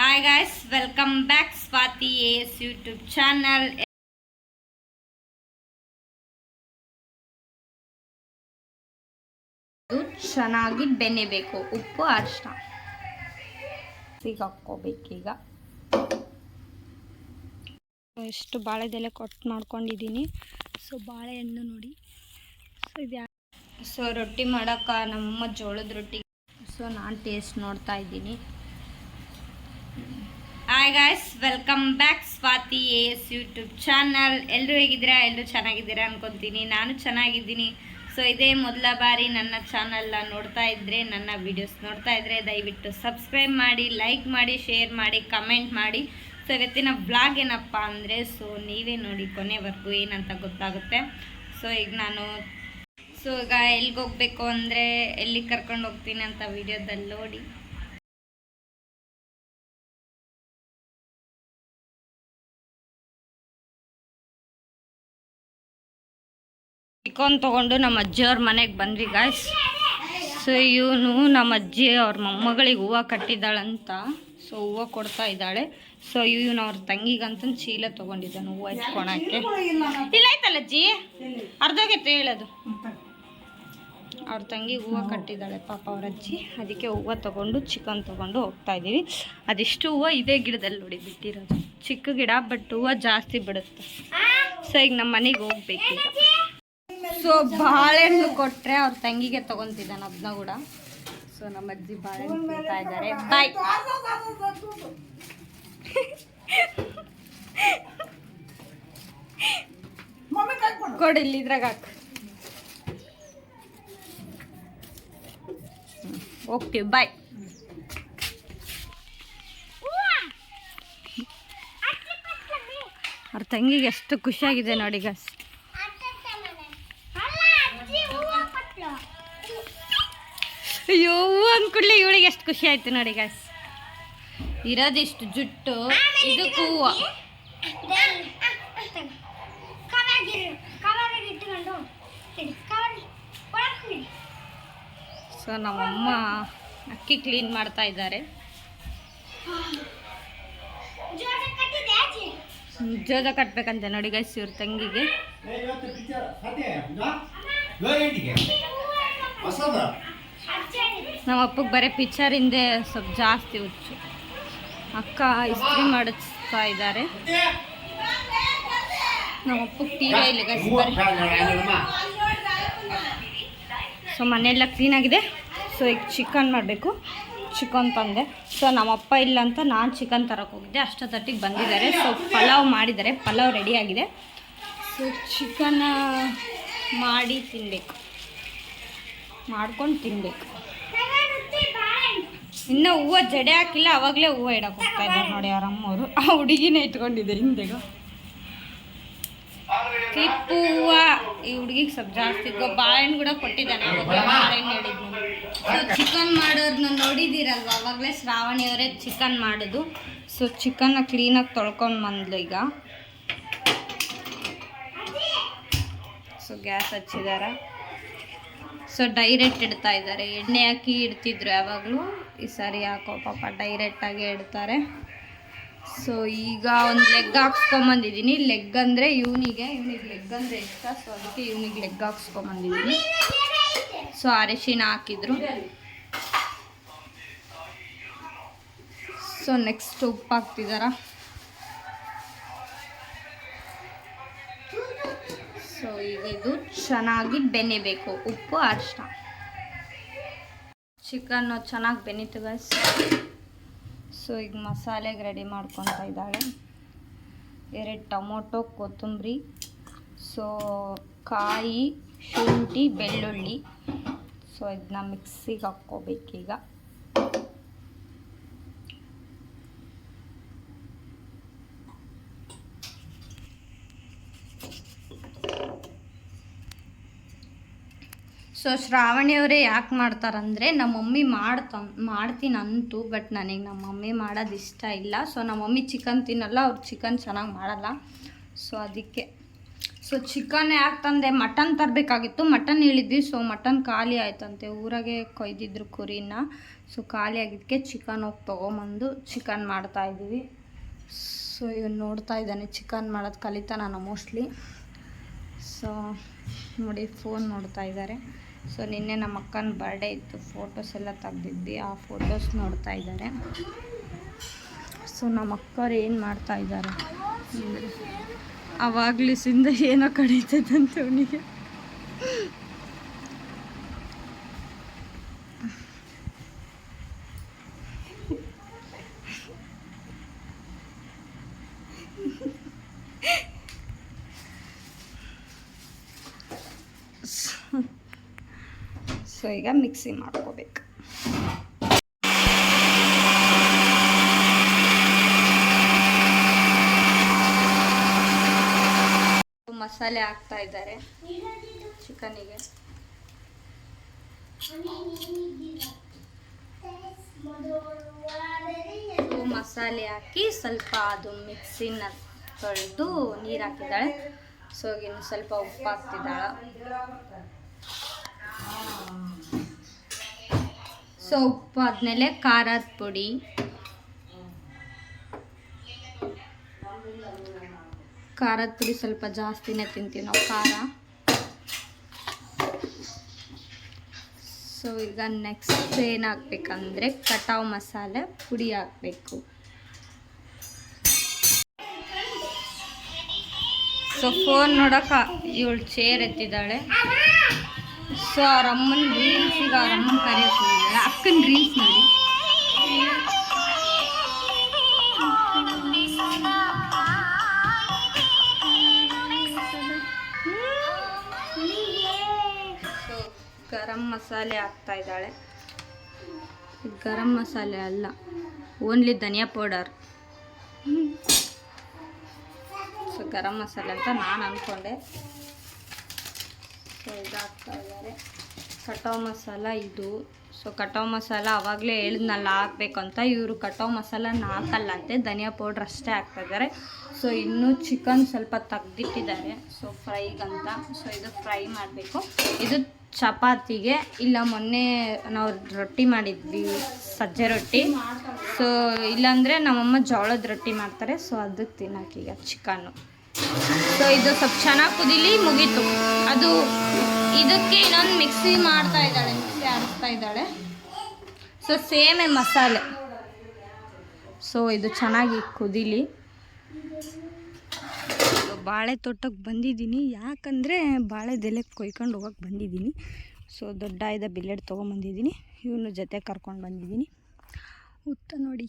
Hi guys welcome back Swathi S YouTube channel ಚೆನ್ನಾಗಿ ಬೆನೆಬೇಕು ಉಪ್ಪು ಅರಿಶಿನ ಈಗ ಹಾಕ್ಕೋಬೇಕೀಗ ಎಷ್ಟು ಬಾಳೆದೆಲೆ ಕೊಟ್ಟು ಮಾಡ್ಕೊಂಡಿದ್ದೀನಿ. ಸೊ ಬಾಳೆಹಣ್ಣು ನೋಡಿ. ಸೊ ಇದು ಸೊ ರೊಟ್ಟಿ ಮಾಡೋಕೆ ನಮ್ಮಮ್ಮ ಜೋಳದ ರೊಟ್ಟಿ. ಸೊ ನಾನು ಟೇಸ್ಟ್ ನೋಡ್ತಾ ಇದ್ದೀನಿ. Hi guys welcome back Swathi S YouTube channel ಎಲ್ಲರೂ ಹೇಗಿದ್ದೀರಾ? ಎಲ್ಲರೂ ಚೆನ್ನಾಗಿದ್ದೀರಾ ಅನ್ಕೊತೀನಿ. ನಾನು ಚೆನ್ನಾಗಿದ್ದೀನಿ. ಸೊ ಇದೇ ಮೊದಲ ಬಾರಿ ನನ್ನ ಚಾನಲ್ನ ನೋಡ್ತಾ ಇದ್ದರೆ ನನ್ನ ವಿಡಿಯೋಸ್ ನೋಡ್ತಾ ಇದ್ದರೆ ದಯವಿಟ್ಟು ಸಬ್ಸ್ಕ್ರೈಬ್ ಮಾಡಿ ಲೈಕ್ ಮಾಡಿ ಶೇರ್ ಮಾಡಿ ಕಮೆಂಟ್ ಮಾಡಿ. ಸೊ ಇವತ್ತಿನ ಬ್ಲಾಗ್ ಏನಪ್ಪ ಅಂದರೆ ಸೊ ನೀವೇ ನೋಡಿ ಕೊನೆವರೆಗೂ ಏನಂತ ಗೊತ್ತಾಗುತ್ತೆ. ಸೊ ಈಗ ನಾನು ಸೊ ಈಗ ಎಲ್ಲಿಗೆ ಹೋಗಬೇಕು ಅಂದರೆ, ಎಲ್ಲಿಗೆ ಕರ್ಕೊಂಡು ಹೋಗ್ತೀನಿ ಅಂತ ವಿಡಿಯೋದಲ್ಲಿ ನೋಡಿ. ಚಿಕನ್ ತೊಗೊಂಡು ನಮ್ಮ ಅಜ್ಜಿಯವ್ರ ಮನೆಗೆ ಬಂದ್ವಿ ಗಾಯ್ಸ್ ಸೊ ಇವನು ನಮ್ಮ ಅಜ್ಜಿ ಅವ್ರ ಮೊಮ್ಮಗಳಿಗೆ ಹೂವು ಕಟ್ಟಿದ್ದಾಳಂತ. ಸೊ ಹೂವು ಕೊಡ್ತಾ ಇದ್ದಾಳೆ. ಸೊ ಇವನು ಅವ್ರ ತಂಗಿಗಂತ ಚೀಲ ತೊಗೊಂಡಿದ್ದಾನೆ ಹೂವು ಇಟ್ಕೊಳಕ್ಕೆ ಇಲ್ಲ ಆಯ್ತಲ್ಲ ಅಜ್ಜಿ? ಅರ್ಧೋಗೈತೆ ಹೇಳೋದು. ಅವ್ರ ತಂಗಿ ಹೂವು ಕಟ್ಟಿದ್ದಾಳೆ ಪಾಪ ಅವ್ರ ಅಜ್ಜಿ. ಅದಕ್ಕೆ ಹೂವು ತೊಗೊಂಡು, ಚಿಕನ್ ತೊಗೊಂಡು ಹೋಗ್ತಾ ಇದ್ದೀವಿ. ಅದಿಷ್ಟು ಹೂವು ಇದೇ ಗಿಡದಲ್ಲಿ ನೋಡಿ ಬಿಟ್ಟಿರೋದು. ಚಿಕ್ಕ ಗಿಡ ಬಟ್ ಹೂವು ಜಾಸ್ತಿ ಬಿಡುತ್ತೆ. ಸೊ ಈಗ ನಮ್ಮ ಮನೆಗೆ ಹೋಗ್ಬೇಕೀಗ. ಸೊ ಬಾಳೆಹಣ್ಣು ಕೊಟ್ಟರೆ ಅವ್ರ ತಂಗಿಗೆ ತಗೊಂತಿದ್ದಾನೆ ಅದನ್ನ ಕೂಡ. ಸೊ ನಮ್ಮ ಅಜ್ಜಿ ಬಾಳೆಹಣ್ಣು ಇದ್ದಾರೆ. ಬಾಯ್ ಕೊಡಿ ಇದ್ರಾಗ ಹಾಕು. ಓಕೆ ಬಾಯ್ ಅವ್ರ ತಂಗಿಗೆ ಎಷ್ಟು ಖುಷಿಯಾಗಿದೆ ನೋಡಿ ಗಸ್ ಅಯ್ಯೋ ಹೂವು ಅಂದ್ಕೂಡ್ಲೆ ಇವಳಿಗೆ ಎಷ್ಟು ಖುಷಿ ಆಯ್ತು ನೋಡಿ ಗಾಯ್ಸ್ ಇರೋದಿಷ್ಟು ಜುಟ್ಟು ಹೂವು ಸೊ ನಮ್ಮಮ್ಮ ಅಕ್ಕಿ ಕ್ಲೀನ್ ಮಾಡ್ತಾ ಇದ್ದಾರೆ. ಜೋದ ಕಟ್ಬೇಕಂತೆ ನೋಡಿ ಗೈಸ್ ಇವ್ರ ತಂಗಿಗೆ. ನಮ್ಮ ಅಪ್ಪಗೆ ಬರೀ ಪಿಚ್ಚರ್ ಹಿಂದೆ ಸ್ವಲ್ಪ ಜಾಸ್ತಿ ಹುಚ್ಚು. ಅಕ್ಕ ಇಸ್ತ್ರಿ ಮಾಡಿಸ್ತಾ ಇದ್ದಾರೆ. ನಮ್ಮ ಅಪ್ಪಗೆ ತೀರಾ ಇಲ್ಲ ಸೊ ಮನೆಯೆಲ್ಲ ಕ್ಲೀನಾಗಿದೆ ಸೊ ಈಗ ಚಿಕನ್ ಮಾಡಬೇಕು. ಚಿಕನ್ ತಂದೆ. ಸೊ ನಮ್ಮಪ್ಪ ಇಲ್ಲ ಅಂತ ನಾನು ಚಿಕನ್ ತರಕ್ಕೆ ಹೋಗಿದ್ದೆ. ಅಷ್ಟೊತ್ತಿಗೆ ಬಂದಿದ್ದಾರೆ. ಸೊ ಪಲಾವ್ ಮಾಡಿದ್ದಾರೆ. ಪಲಾವ್ ರೆಡಿಯಾಗಿದೆ ಸೊ ಚಿಕನ್ ಮಾಡಿ ತಿನ್ನಬೇಕು ಮಾಡ್ಕೊಂಡು ತಿನ್ನಬೇಕು ಇನ್ನೂ ಹೂವು ಜಡೆ ಹಾಕಿಲ್ಲ, ಅವಾಗಲೇ ಹೂವು ಇಡಕ್ಕೆ ಹೋಗ್ತಾ ಇದ್ದಾರೆ ನೋಡಿ ಅವ್ರ ಅಮ್ಮವರು ಆ ಹುಡುಗಿನೇ ಇಟ್ಕೊಂಡಿದೆ ಹಿಂದೆಗ. ಕ್ಲಿಪ್ಪು ಹೂವು, ಈ ಹುಡುಗಿಗೆ ಸ್ವಲ್ಪ ಜಾಸ್ತಿ ಬಾಳೆಹಣ್ಣು ಕೂಡ ಕೊಟ್ಟಿದ್ದಾನೆ ಸೊ ಚಿಕನ್ ಮಾಡೋದನ್ನ ನೋಡಿದ್ದೀರಲ್ವ? ಅವಾಗಲೇ ಶ್ರಾವಣಿಯವರೇ ಚಿಕನ್ ಮಾಡೋದು. ಸೊ ಚಿಕನ್ನ ಕ್ಲೀನಾಗಿ ತೊಳ್ಕೊಂಡು ಬಂದ್ಲು ಈಗ. ಸೊ ಗ್ಯಾಸ್ ಹಚ್ಚಿದ್ದಾರೆ ಸೊ ಡೈರೆಕ್ಟ್ ಇಡ್ತಾ ಇದ್ದಾರೆ. ಎಣ್ಣೆ ಹಾಕಿ ಇಡ್ತಿದ್ರು ಯಾವಾಗಲೂ. ಈ ಸಾರಿ ಹಾಕೋ ಪಾಪ ಡೈರೆಕ್ಟಾಗಿ ಇಡ್ತಾರೆ. ಸೊ ಈಗ ಒಂದು ಲೆಗ್ ಹಾಕ್ಸ್ಕೊಂಬಂದಿದ್ದೀನಿ. ಲೆಗ್ ಅಂದರೆ ಇವನಿಗೆ ಇವನಿಗೆ ಲೆಗ್ ಅಂದರೆ ಇಷ್ಟ. ಸೊ ಅದಕ್ಕೆ ಇವನಿಗೆ ಲೆಗ್ ಹಾಕ್ಸ್ಕೊಂಬಂದಿದ್ದೀನಿ. ಸೊ ಅರಿಶಿನ ಹಾಕಿದ್ರು. ಸೊ ನೆಕ್ಸ್ಟ್ ಉಪ್ಪು ಹಾಕ್ತಿದಾರ ಸೊ ಈಗ ಇದು ಚೆನ್ನಾಗಿ ಬೆನೆಬೇಕು. ಉಪ್ಪು ಅರಿಶಿನ ಚಿಕನ್ನು ಚೆನ್ನಾಗಿ ಬೆನೀತು ಗೈಸ್ ಸೊ, ಈಗ ಮಸಾಲೆಗೆ ರೆಡಿ ಮಾಡ್ಕೊತಾ ಇದ್ದಾಳೆ. ಎರಡು ಟೊಮೊಟೊ, ಕೊತ್ತಂಬರಿ. ಸೊ, ಕಾಯಿ, ಶುಂಠಿ, ಬೆಳ್ಳುಳ್ಳಿ. ಸೊ ಇದನ್ನ ಮಿಕ್ಸಿಗೆ ಹಾಕ್ಕೋಬೇಕೀಗ. ಸೊ ಶ್ರಾವಣಿಯವರೇ ಯಾಕೆ ಮಾಡ್ತಾರಂದರೆ ನಮ್ಮ ಮಮ್ಮಿ ಮಾಡ್ತ ಮಾಡ್ತೀನಿ ಅಂತು ಬಟ್ ನನಗೆ ನಮ್ಮ ಮಮ್ಮಿ ಮಾಡೋದು ಇಷ್ಟ ಇಲ್ಲ. ಸೊ ನಮ್ಮ ಮಮ್ಮಿ ಚಿಕನ್ ತಿನ್ನಲ್ಲ, ಅವ್ರು ಚಿಕನ್ ಚೆನ್ನಾಗಿ ಮಾಡಲ್ಲ. ಸೊ ಅದಕ್ಕೆ. ಸೊ ಚಿಕನ್ ಯಾಕೆ ತಂದೆ? ಮಟನ್ ತರಬೇಕಾಗಿತ್ತು. ಮಟನ್ ಹೇಳಿದ್ವಿ. ಸೊ ಮಟನ್ ಖಾಲಿ ಆಯ್ತಂತೆ. ಊರಾಗೆ ಕೊಯ್ದಿದ್ರು ಕುರಿನ. ಸೊ ಖಾಲಿ ಆಗಿದ್ದಕ್ಕೆ ಚಿಕನ್ ಹೋಗಿ ತೊಗೊಂಬಂದು ಚಿಕನ್ ಮಾಡ್ತಾಯಿದ್ದೀವಿ ಸೊ ಇವನು ನೋಡ್ತಾ ಇದ್ದಾನೆ. ಚಿಕನ್ ಮಾಡೋದು ಕಲಿತಾ ನಾನು ಮೋಸ್ಟ್ಲಿ ಸೊ ನೋಡಿ ಫೋನ್ ನೋಡ್ತಾ ಇದ್ದಾರೆ. ಸೊ ನಿನ್ನೆ ನಮ್ಮ ಅಕ್ಕನ ಬರ್ಡೇ ಇತ್ತು. ಫೋಟೋಸ್ ಎಲ್ಲ ತೆಗ್ದಿದ್ವಿ. ಆ ಫೋಟೋಸ್ ನೋಡ್ತಾ ಇದ್ದಾರೆ. ಸೊ ನಮ್ಮ ಅಕ್ಕವ್ರು ಏನು ಮಾಡ್ತಾ ಇದ್ದಾರೆ? ಅಂದರೆ ಅವಾಗ್ಲಿಸಿಂದ ಏನೋ ಕಡಿತದಂತೆ ಅವನಿಗೆ. ಈಗ ಮಿಕ್ಸಿ ಮಾಡ್ಕೋಬೇಕು. ಮಸಾಲೆ ಹಾಕ್ತಾ ಇದ್ದಾರೆ ಚಿಕನಿಗೆ. ಮಸಾಲೆ ಹಾಕಿ ಸ್ವಲ್ಪ ಅದು ಮಿಕ್ಸಿನ ತೊಳೆದು ನೀರು ಹಾಕಿದ್ದಾಳೆ. ಸೊ ಇನ್ನು ಸ್ವಲ್ಪ ಉಪ್ಪು ಹಾಕ್ತಿದ್ದಾಳೆ ಸೊ ಉಪ್ಪು ಆದಮೇಲೆ ಖಾರದ ಪುಡಿ. ಖಾರದ ಪುಡಿ ಸ್ವಲ್ಪ ಜಾಸ್ತಿನೇ ತಿಂತೀವಿ ನಾವು, ಖಾರ. ಸೊ ಈಗ ನೆಕ್ಸ್ಟ್ ಏನು ಹಾಕ್ಬೇಕಂದ್ರೆ ಕಟಾವ್ ಮಸಾಲೆ ಪುಡಿ ಹಾಕಬೇಕು. ಸೊ ಫೋನ್ ನೋಡೋಕೆ ಇವಳು ಚೇರ್ ಎತ್ತಿದ್ದಾಳೆ. ಸೊ ಅವ್ರ ಅಮ್ಮನ ರೀಲ್ಸಿಗೆ ಅವ್ರ ಅಮ್ಮನ ಕರೆಯುತ್ತಿದ್ದಾಳೆ ಅಕ್ಕನ ರೀಲ್ಸ್ ನೋಡಿ. ಗರಂ ಮಸಾಲೆ ಹಾಕ್ತಾ ಇದ್ದಾಳೆ. ಗರಂ ಮಸಾಲೆ ಅಲ್ಲ, ಓನ್ಲಿ ಧನಿಯಾ ಪೌಡರ್. ಸೊ, ಗರಂ ಮಸಾಲೆ ಅಂತ ನಾನು ಅಂದ್ಕೊಂಡೆ ಹಾಕ್ತಾ ಇದ್ದಾರೆ ಕಟಾವ್ ಮಸಾಲ ಇದು. ಸೊ ಕಟಾವ್ ಮಸಾಲ ಅವಾಗಲೇ ಹೇಳಿದ್ನಲ್ಲ ಹಾಕಬೇಕು ಅಂತ ಇವರು ಕಟಾವ್ ಮಸಾಲನ ಹಾಕಲ್ಲ ಅಂತೆ ಧನಿಯಾ ಪೌಡ್ರ್ ಅಷ್ಟೇ ಹಾಕ್ತಾ ಇದ್ದಾರೆ ಸೊ ಇನ್ನೂ ಚಿಕನ್ ಸ್ವಲ್ಪ ತೆಗ್ದಿಟ್ಟಿದ್ದಾರೆ. ಸೊ ಫ್ರೈಗಂತ. ಸೊ ಇದು ಫ್ರೈ ಮಾಡಬೇಕು. ಇದು ಚಪಾತಿಗೆ, ಇಲ್ಲ ಮೊನ್ನೆ ನಾವು ರೊಟ್ಟಿ ಮಾಡಿದ್ವಿ, ಸಜ್ಜೆ ರೊಟ್ಟಿ. ಸೊ ಇಲ್ಲಾಂದರೆ ನಮ್ಮಮ್ಮ ಜೋಳದ ರೊಟ್ಟಿ ಮಾಡ್ತಾರೆ. ಸೊ ಅದಕ್ಕೆ ತಿನ್ನೋಕೀಗ ಚಿಕನ್ನು. ಸೊ ಇದು ಸ್ವಲ್ಪ ಚೆನ್ನಾಗಿ ಕುದಿಲಿ, ಮುಗೀತು. ಅದು ಇದಕ್ಕೆ ಇನ್ನೊಂದು ಮಿಕ್ಸಿ ಮಾಡ್ತಾ ಇದ್ದಾಳೆ. ಮಿಕ್ಸಿ ಆಡಿಸ್ತಾ ಇದ್ದಾಳೆ. ಸೊ ಸೇಮೆ ಮಸಾಲೆ. ಸೊ ಇದು ಚೆನ್ನಾಗಿ ಕುದಿಲಿ. ಬಾಳೆ ತೋಟಕ್ಕೆ ಬಂದಿದ್ದೀನಿ. ಯಾಕಂದರೆ ಬಾಳೆದೆಲೆ ಕೊಯ್ಕೊಂಡು ಹೋಗೋಕೆ ಬಂದಿದ್ದೀನಿ. ಸೊ ದೊಡ್ಡ ಆಯ್ದ ಬಿಲ್ಲೆಡ್ ತೊಗೊಂಬಂದಿದ್ದೀನಿ. ಇವನು ಜೊತೆ ಕರ್ಕೊಂಡು ಬಂದಿದ್ದೀನಿ. ಉತ್ತ ನೋಡಿ.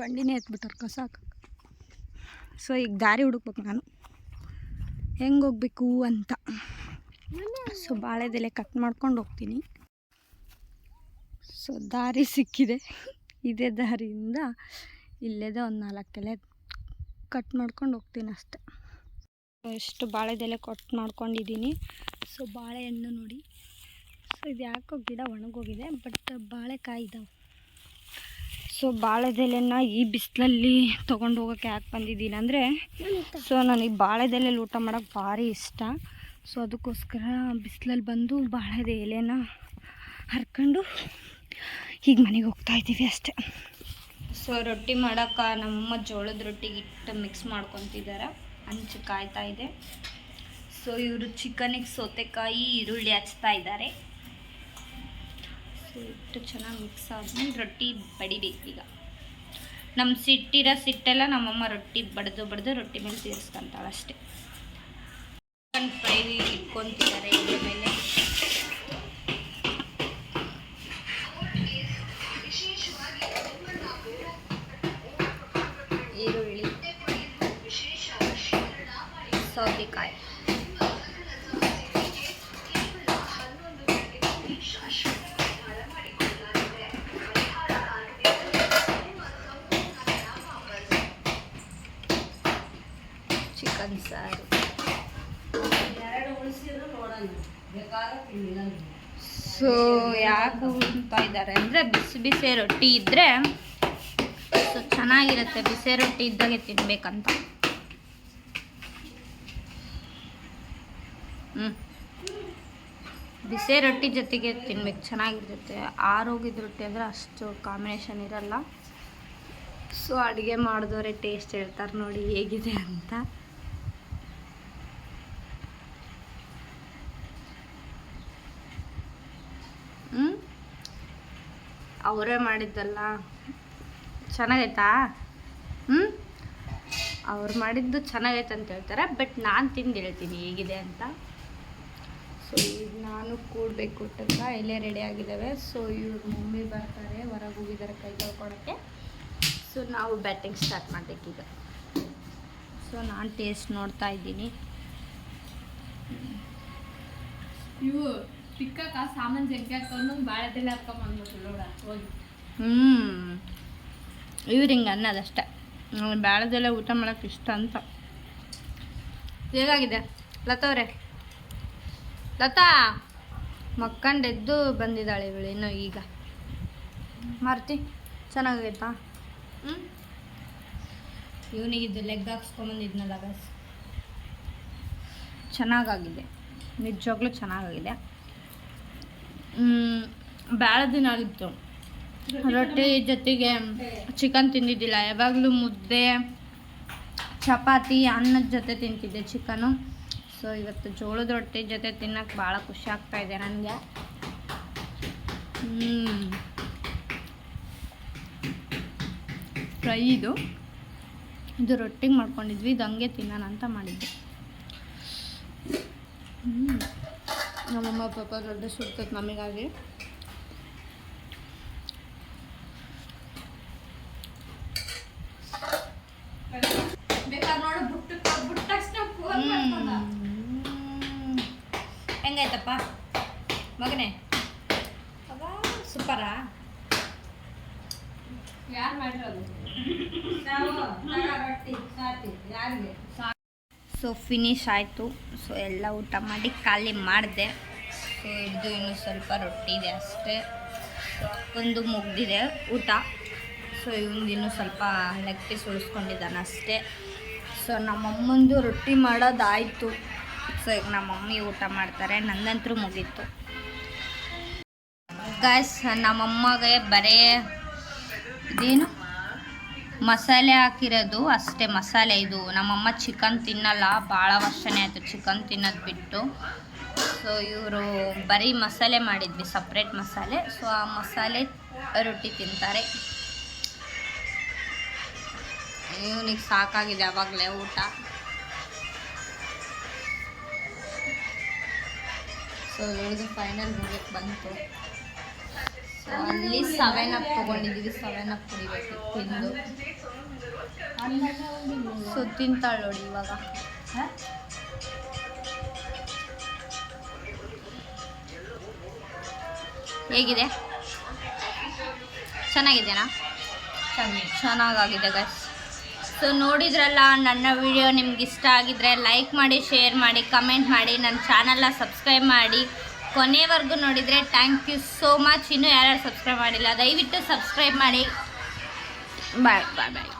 ಬಂಡಿನೇ ಎತ್ಬಿಟ್ಟಾರೆ ಕಸ ಸೊ ಈಗ ದಾರಿ ಹುಡುಕ್ಬೇಕು ನಾನು. ಹೆಂಗೆ ಹೋಗ್ಬೇಕು ಅಂತ. ಸೊ ಬಾಳೆದೆಲೆ ಕಟ್ ಮಾಡ್ಕೊಂಡು ಹೋಗ್ತೀನಿ. ಸೊ ದಾರಿ ಸಿಕ್ಕಿದೆ. ಇದೇ ದಾರಿಯಿಂದ ಇಲ್ಲೇದ ಒಂದು ನಾಲ್ಕು ಎಲೆ ಕಟ್ ಮಾಡ್ಕೊಂಡು ಹೋಗ್ತೀನಿ ಅಷ್ಟೆ. ಎಷ್ಟು ಬಾಳೆದೆಲೆ ಕಟ್ ಮಾಡ್ಕೊಂಡಿದ್ದೀನಿ. ಸೊ ಬಾಳೆಹಣ್ಣು ನೋಡಿ. ಸೊ ಇದು ಯಾಕೋ ಗಿಡ ಒಣಗೋಗಿದೆ ಬಟ್ ಬಾಳೆಕಾಯಿ ಇದಾವೆ. ಸೊ ಬಾಳೆದೆಲೆನ ಈ ಬಿಸಿಲಲ್ಲಿ ತೊಗೊಂಡು ಹೋಗೋಕ್ಕೆ ಯಾಕೆ ಬಂದಿದ್ದೀನಿ ಅಂದರೆ, ಸೊ ನನಗೆ ಬಾಳೆದೆಲೆಲಿ ಊಟ ಮಾಡೋಕ್ಕೆ ಭಾರಿ ಇಷ್ಟ. ಸೊ ಅದಕ್ಕೋಸ್ಕರ ಬಿಸಿಲಲ್ಲಿ ಬಂದು ಬಾಳೆದೆ ಎಲೆನ ಹರ್ಕೊಂಡು ಈಗ ಮನೆಗೆ ಹೋಗ್ತಾ ಇದ್ದೀವಿ ಅಷ್ಟೇ. ಸೊ ರೊಟ್ಟಿ ಮಾಡೋಕೆ ನಮ್ಮಮ್ಮ ಜೋಳದ ರೊಟ್ಟಿಗೆ ಇಟ್ಟು ಮಿಕ್ಸ್ ಮಾಡ್ಕೊತಿದ್ದಾರೆ ಹಂಚು ಕಾಯ್ತಾ ಇದೆ. ಸೊ ಇವರು ಚಿಕನಿಗೆ ಸೌತೆಕಾಯಿ ಈರುಳ್ಳಿ ಹಚ್ತಾ ಇದ್ದಾರೆ. ಸೊ ಚೆನ್ನಾಗಿ ಮಿಕ್ಸ್ ಆದ್ಮೇಲೆ ರೊಟ್ಟಿ ಬಡಿಬೇಕು ಈಗ. ನಮ್ಮ ಸಿಟ್ಟಿರೋ ಸಿಟ್ಟೆಲ್ಲ ನಮ್ಮಮ್ಮ ರೊಟ್ಟಿ ಬಡ್ದು ಬಡ್ದು ರೊಟ್ಟಿ ಮೇಲೆ ತೀರಿಸ್ಕೊಂತಾಳೆ ಅಷ್ಟೇ. ಚಿಕನ್ ಫ್ರೈ ಇಟ್ಕೊತಿದ್ದಾರೆ ಇದ್ರ ಮೇಲೆ. ಬಿಸಿ ರೊಟ್ಟಿ ಇದ್ದರೆ ಸೊ ಚೆನ್ನಾಗಿರುತ್ತೆ. ಬಿಸಿ ರೊಟ್ಟಿ ಇದ್ದಾಗೆ ತಿನ್ನಬೇಕಂತ ಹ್ಞೂ ಬಿಸಿ ರೊಟ್ಟಿ ಜೊತೆಗೆ ತಿನ್ಬೇಕು. ಚೆನ್ನಾಗಿರುತ್ತೆ. ಆರೋಗ್ಯದ ರೊಟ್ಟಿ ಅಂದರೆ ಅಷ್ಟು ಕಾಂಬಿನೇಷನ್ ಇರಲ್ಲ. ಸೊ ಅಡುಗೆ ಮಾಡಿದವರೇ ಟೇಸ್ಟ್ ಹೇಳ್ತಾರೆ ನೋಡಿ ಹೇಗಿದೆ ಅಂತ. ಹ್ಞೂ ಅವರೇ ಮಾಡಿದ್ದಲ್ಲ. ಚೆನ್ನಾಗೈತಾ? ಹ್ಞೂ ಅವ್ರು ಮಾಡಿದ್ದು ಚೆನ್ನಾಗೈತೆ ಅಂತ ಹೇಳ್ತಾರೆ, ಬಟ್ ನಾನು ತಿಂದು ಹೇಳ್ತೀನಿ ಹೇಗಿದೆ ಅಂತ. ಸೊ ಈಗ ನಾನು ಕೂಡಬೇಕು ಊಟಕ್ಕ ಇಲ್ಲೇ ರೆಡಿ ಆಗಿದ್ದಾವೆ ಸೊ ಇವ್ರ ಮಮ್ಮಿ ಬರ್ತಾರೆ, ಹೊರಗೆ ಹೋಗಿದ್ದಾರೆ ಕೈ ತೊಳ್ಕೊಳಕ್ಕೆ. ಸೊ ನಾವು ಬ್ಯಾಟಿಂಗ್ ಸ್ಟಾರ್ಟ್ ಮಾಡಬೇಕೀಗ. ಸೊ ನಾನು ಟೇಸ್ಟ್ ನೋಡ್ತಾ ಇದ್ದೀನಿ. ಇವು ತಿಕ್ಕಕ್ಕ ಸಾಮಾನು ಜಗ್ಗಿ ಹಾಕೊಂಡು ಬಾಳೆದೆಲೆ ಹಾಕೊಂಬಂದ್ಬಿಟ್ಟು ನೋಡ ಹೋಗಿ. ಹ್ಞೂ ಇವ್ರು ಹಿಂಗೆ ಅನ್ನೋದಷ್ಟೆ ನನಗೆ ಬ್ಯಾಳದೆಲ್ಲ ಊಟ ಮಾಡೋಕೆ ಇಷ್ಟ ಅಂತ. ಹೇಗಾಗಿದೆ ಲತವ್ರೆ ಲತಾ! ಮಕ್ಕಂಡೆದ್ದು ಬಂದಿದ್ದಾಳೆ ಇವಳು ಇನ್ನು ಈಗ. ಮಾರ್ತಿ ಚೆನ್ನಾಗೈತಾ? ಹ್ಞೂ ಇವನಿಗಿದ್ದು ಲೆಗ್ ಹಾಕ್ಸ್ಕೊಂಬಂದಿದ್ನಲ್ಲ ಬಸ್ ಚೆನ್ನಾಗಾಗಿದೆ. ನಿಜವಾಗ್ಲೂ ಚೆನ್ನಾಗಾಗಿದೆ. ಭಾಳ ದಿನ ಆಗಿತ್ತು. ರೊಟ್ಟಿ ಜೊತೆಗೆ ಚಿಕನ್ ತಿಂದಿದ್ದಿಲ್ಲ. ಯಾವಾಗಲೂ ಮುದ್ದೆ, ಚಪಾತಿ, ಅನ್ನದ ಜೊತೆ ತಿಂತಿದ್ದೆ ಚಿಕನು. ಸೊ ಇವತ್ತು ಜೋಳದ ರೊಟ್ಟಿ ಜೊತೆ ತಿನ್ನಕ್ಕೆ ಭಾಳ ಖುಷಿ ಆಗ್ತಾ ಇದೆ ನನಗೆ. ಫ್ರೈ ಇದು. ಇದು ರೊಟ್ಟಿಗೆ ಮಾಡ್ಕೊಂಡಿದ್ವಿ. ಇದು ಹಂಗೆ ತಿನ್ನೋಣ ಅಂತ ಮಾಡಿದ್ದೆ. ಹ್ಮ್. ನಮ್ಮಮ್ಮ ಪಾಪ ದೊಡ್ಡ ಸುಡ್ತೈತೆ ನಮಗಾಗಿ. ಹೆಂಗಾಯ್ತಪ್ಪ? ಮಗನೇ? ಸೂಪರಾ? ಯಾರು ಮಾಡಿರೋದು? ಸೊ ಫಿನಿಶ್ ಆಯಿತು. ಸೊ ಎಲ್ಲ ಊಟ ಮಾಡಿ ಖಾಲಿ ಮಾಡಿದೆ. ಸೊ ಇದು ಇನ್ನು ಸ್ವಲ್ಪ ರೊಟ್ಟಿ ಇದೆ ಅಷ್ಟೇ. ಒಂದು ಮುಗ್ದಿದೆ ಊಟ. ಸೊ ಇವಂದು ಇನ್ನೂ ಸ್ವಲ್ಪ ಲೆಗ್ ಪೀಸ್ ಉಳಿಸ್ಕೊಂಡಿದ್ದಾನೆ ಅಷ್ಟೇ. ಸೊ ನಮ್ಮಮ್ಮಂದು ರೊಟ್ಟಿ ಮಾಡೋದಾಯಿತು. ಸೊ ಈಗ ನಮ್ಮಮ್ಮಿ ಊಟ ಮಾಡ್ತಾರೆ. ನಂದಂತರೂ ಮುಗೀತು. ಗಾಯ್ಸ್ ನಮ್ಮಮ್ಮಗೆ ಬರೇ ಇದೇನು? ಮಸಾಲೆ ಹಾಕಿರೋದು ಅಷ್ಟೇ, ಮಸಾಲೆ ಇದು. ನಮ್ಮಮ್ಮ ಚಿಕನ್ ತಿನ್ನಲ್ಲ, ಭಾಳ ವರ್ಷನೇ ಆಯಿತು ಚಿಕನ್ ತಿನ್ನೋದು ಬಿಟ್ಟು. ಸೊ ಇವರು ಬರೀ ಮಸಾಲೆ ಮಾಡಿದ್ವಿ ಸಪ್ರೇಟ್ ಮಸಾಲೆ. ಸೊ ಆ ಮಸಾಲೆ ರೊಟ್ಟಿ ತಿಂತಾರೆ. ಇವನಿಗೆ ಸಾಕಾಗಿದೆ ಆವಾಗಲೇ ಊಟ. ಸೊ ಇವ್ರದ್ದು ಫೈನಲ್ ಮುಗಿಯಕ್ಕೆ ಬಂತು. ಸೊ ಅಲ್ಲಿ ಸೆವೆನ್ ಅಪ್ ತೊಗೊಂಡಿದ್ದೀವಿ ಸೆವೆನ್ ಅಪ್ ಕುಡಿಬೇಕು, ತಿಂದು. ಸೊ ತಿಂತಾಳೆ ನೋಡಿ ಇವಾಗ ಹೇಗಿದೆ? ಚೆನ್ನಾಗಿದೆಯಾ ಚೆನ್ನಾಗಾಗಿದೆ ಗೈಸ್ ಸೊ ನೋಡಿದ್ರಲ್ಲ ನನ್ನ ವಿಡಿಯೋ ನಿಮ್ಗೆ ಇಷ್ಟ ಆಗಿದ್ರೆ ಲೈಕ್ ಮಾಡಿ ಶೇರ್ ಮಾಡಿ ಕಮೆಂಟ್ ಮಾಡಿ ನನ್ನ ಚಾನಲ್ನ ಸಬ್ಸ್ಕ್ರೈಬ್ ಮಾಡಿ. ಕೊನೆವರೆಗೂ ನೋಡಿದರೆ ಥ್ಯಾಂಕ್ ಯು ಸೋ ಮಚ್ ಇನ್ನೂ ಯಾರ್ಯಾರು ಸಬ್ಸ್ಕ್ರೈಬ್ ಮಾಡಿಲ್ಲ ದಯವಿಟ್ಟು ಸಬ್ಸ್ಕ್ರೈಬ್ ಮಾಡಿ. ಬಾಯ್ ಬಾಯ್ ಬಾಯ್